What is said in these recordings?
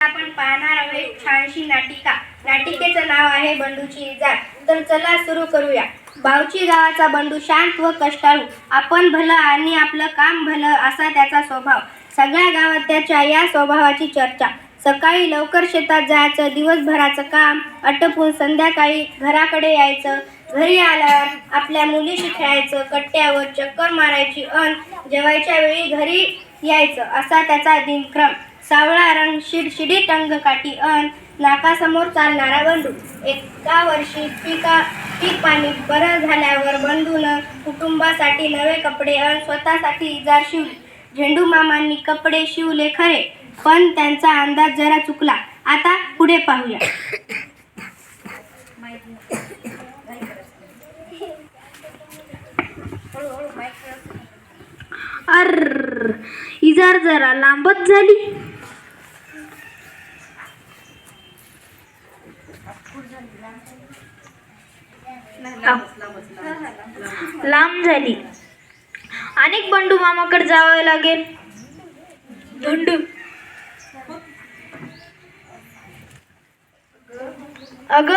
आपण पाहणार आहोत छानशी नाटिका. नाटिकेचं नाव आहे बंडूची इजा तर चला सुरू करूया. बावची गावाचा बंडू शांत व कष्टाळू. आपण भलं आणि आपलं काम भलं असा त्याचा स्वभाव. सगळ्या गावात त्याच्या या स्वभावाची चर्चा. सकाळी लवकर शेतात जायचं दिवसभराचं काम आटपून संध्याकाळी घराकडे यायचं घरी आल्यावर आपल्या मुलीशी खेळायचं कट्ट्यावर चक्कर मारायची अन जेवायच्या वेळी घरी यायचं असा त्याचा दिनक्रम. सावळा रंग शिडशिडी टंग काठी अन नाकासमोर चालणारा बंडू. एका वर्षी पिका पीक पाणी बरं झाल्यावर बंधूनं कुटुंबासाठी नवे कपडे अन स्वतःसाठी इजार शिवली. झेंडू मामांनी कपडे शिवले खरे पण त्यांचा अंदाज जरा चुकला. आता पुढे पाहूया. अर इजार जरा लांबच झाली. लांब. झाली. अनेक बंडू मामाकडे जावे लागेल. बंडू. अग?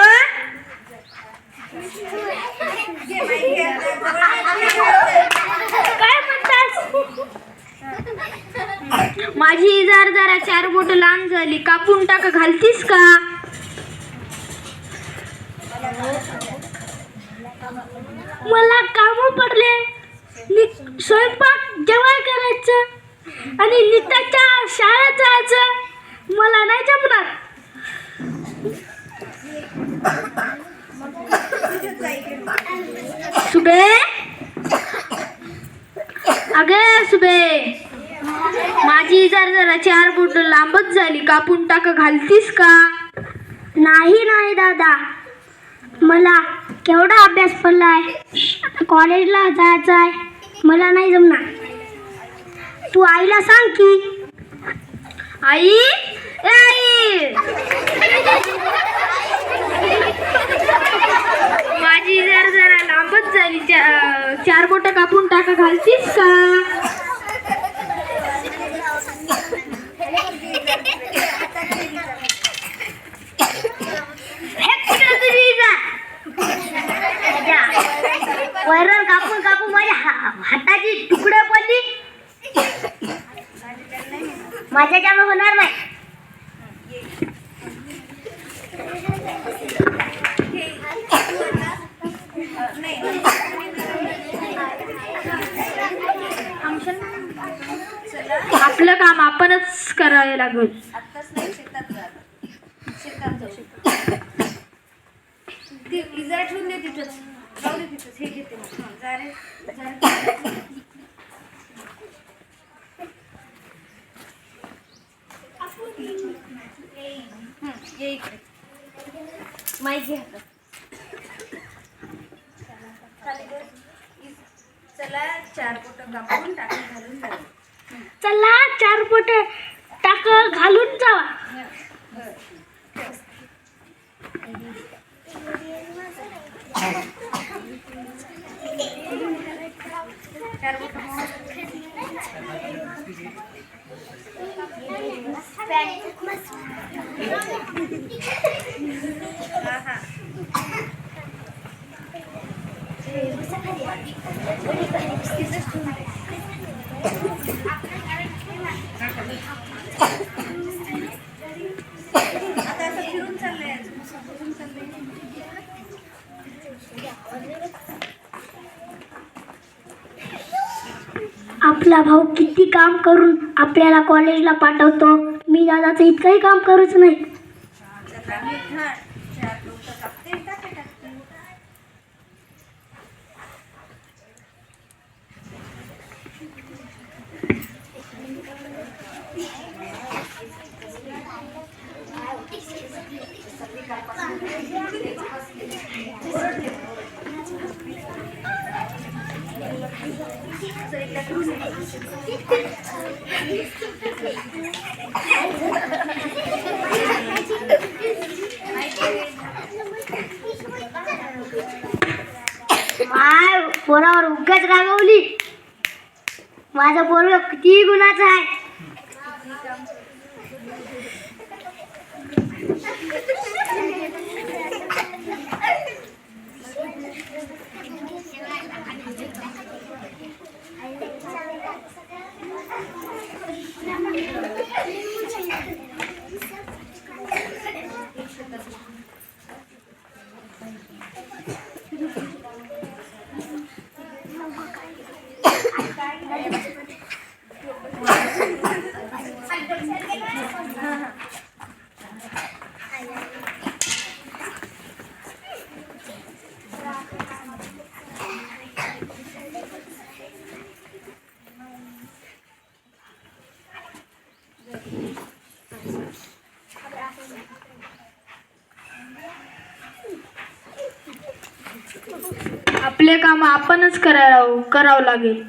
काय म्हणतात माझी इजार जरा चार बोट लांब झाली. कापून टाका घालतीस का? मला काम पडले. स्वयंपाक जेवण करायचं आणि नित्याच्या शाळेत जायचं. मला नाही जमणार. सुबे? अगे सुबे माझी जर जरा चार बोट लांबच झाली. कापून टाका घालतीस का? नाही नाही दादा. मला केवढा अभ्यास पडला आहे कॉलेजला जायचं आहे मला नाही जमणार. तू आईला सांग की. आई? ए आई! माझी जर जरा लांबच झाली चा- चार बोट कापून टाका घालतीस का? माझ्या वरण कापून कापून माझ्या हाताची तुकडे पडली. माझ्या जामा होणार नाही. आपलं काम आपणच करावे लागेल. आत्ताच नाही शेतात जा शेतात जाऊ शेतात ते इजार ठेवून दे तिथंच. हे घेते घे हातात. चला चार कापून टाकून घालून जाऊ. चला चार बोट टाक घालून जावा. चार बोटं हा हा आता असं फिरून चाललंय अजून असं फिरून चाललंय आपला भाऊ किती काम करून आपल्याला कॉलेजला पाठवतो? मी दादाचं इतकंही काम करूच नाही. माय पोरावर उगाच रागवली. माझा पोरग किती गुणाचा आहे. आपले काम आपणच करावं करावं लागेल.